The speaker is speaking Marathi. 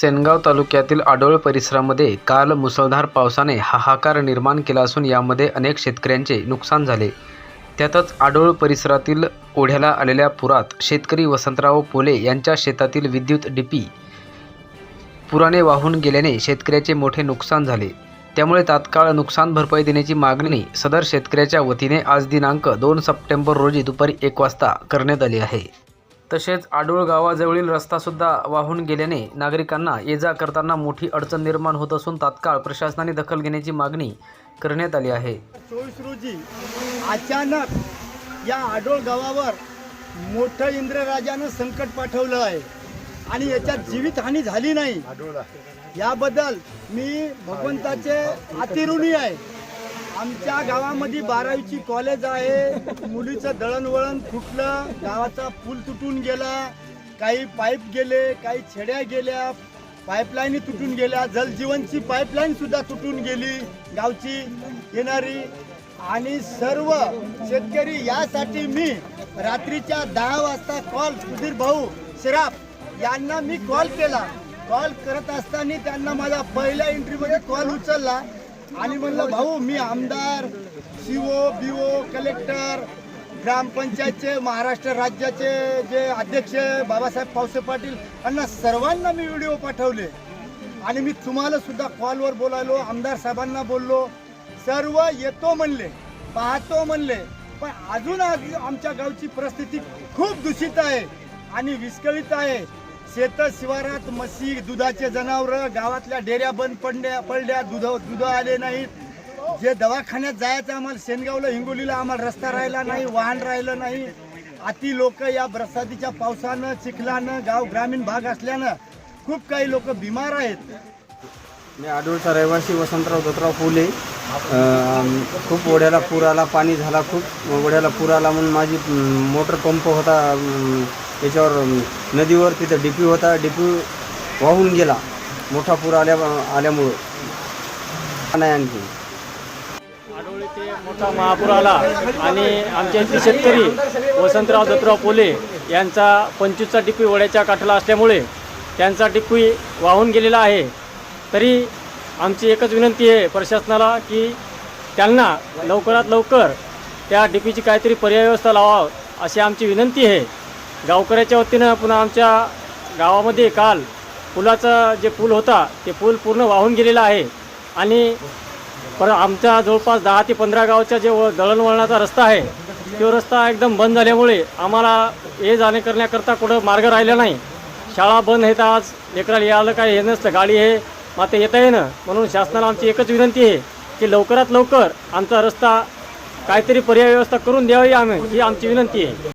सेनगाव तालुक्यातील आडोळ परिसरामध्ये काल मुसळधार पावसाने हाहाकार निर्माण केला असून यामध्ये अनेक शेतकऱ्यांचे नुकसान झाले. त्यातच आडोळ परिसरातील ओढ्याला आलेल्या पुरात शेतकरी वसंतराव पोले यांच्या शेतातील विद्युत डीपी पुराने वाहून गेल्याने शेतकऱ्याचे मोठे नुकसान झाले. त्यामुळे तात्काळ नुकसान भरपाई देण्याची मागणी सदर शेतकऱ्याच्या वतीने आज दिनांक दोन सप्टेंबर रोजी दुपारी एक वाजता करण्यात आली आहे. तसेच आडोळ गावाजवळील रस्तासुद्धा वाहून गेल्याने नागरिकांना ये जा करताना मोठी अडचण निर्माण होत असून तात्काळ प्रशासनाने दखल घेण्याची मागणी करण्यात आली आहे. चोवीस रोजी अचानक या आडोळ गावावर मोठं इंद्रराजानं संकट पाठवलं आहे. आणि याच्यात जीवितहानी झाली नाही. याबद्दल मी भगवंताचे अतिऋणी आहे. आमच्या गावामध्ये बारावीची कॉलेज आहे. मुलीचं दळणवळण फुटलं गावाचा पूल तुटून गेला. काही पाईप गेले काही छेड्या गेल्या. पाईपलाईनी तुटून गेल्या. जलजीवनची पाईपलाईन सुद्धा तुटून गेली. गावची येणारी. आणि सर्व शेतकरी यासाठी मी रात्रीच्या दहा वाजता कॉल सुधीर भाऊ शिराप यांना मी कॉल केला. कॉल करत असताना त्यांना माझा पहिल्या एंट्रीमध्ये कॉल उचलला. आणि म्हणलं भाऊ मी आमदार सीओ बीओ कलेक्टर ग्रामपंचायतचे महाराष्ट्र राज्याचे जे अध्यक्ष बाबासाहेब पावसे पाटील यांना सर्वांना मी व्हिडिओ पाठवले. आणि मी तुम्हाला सुद्धा कॉलवर बोलायलो आमदार साहेबांना बोललो. सर्व येतो म्हणले पाहतो म्हणले. पण अजून आज आमच्या गावची परिस्थिती खूप दूषित आहे आणि विस्कळीत आहे. शेत शिवारात म्हशी दुधाचे जनावर गावातल्या डेऱ्या बंद पडल्या पडल्या दुध दुध आले नाहीत. जे दवाखान्यात जायचं आम्हाला शेनगावला हिंगोलीला आम्हाला रस्ता राहिला नाही वाहन राहिलं नाही. अति लोक या बरसातीच्या पावसानं चिखलानं गाव ग्रामीण भाग असल्यानं खूप काही लोक बिमार आहेत. मी आडूळचा रहिवासी वसंतराव दत्तराव फुले. खूप ओढ्याला पूर आला पाणी झाला खूप. ओढ्याला पूर आला म्हणून माझी मोटर पंप होता त्याच्यावर नदीवर तिथं डी पी होता डी पी वाहून गेला. मोठा पूर आल्या आल्यामुळं. नाही आणखी. आडोळी ते मोठा महापूर आला आणि आमच्या इथले शेतकरी वसंतराव दत्तराव पोले यांचा पंचवीसचा डिपी वड्याच्या काठाला असल्यामुळे त्यांचा डिपी वाहून गेलेला आहे. तरी आमची एकच विनंती आहे प्रशासनाला की त्यांना लवकरात लवकर त्या डीपीची काहीतरी पर्याय व्यवस्था लावावं अशी आमची विनंती आहे. गावकऱ्याच्या वतीनं पुन्हा आमच्या गावामध्ये काल पुलाचा जे पूल होता ते पूल पूर्ण वाहून गेलेला आहे. आणि पर आमच्या जवळपास दहा ते पंधरा गावच्या जे व- दळणवळणाचा रस्ता आहे तो रस्ता एकदम बंद झाल्यामुळे आम्हाला ये जाणे करण्याकरता कुठं मार्ग राहिला नाही. शाळा बंद आहेत आज लेकराला यायला काय हे नसतं गाडी हे मात्र येता येणं म्हणून शासनाला आमची एकच विनंती आहे की लवकरात लवकर आमचा रस्ता काहीतरी पर्याय व्यवस्था करून द्यावी आम्ही ही आमची विनंती आहे.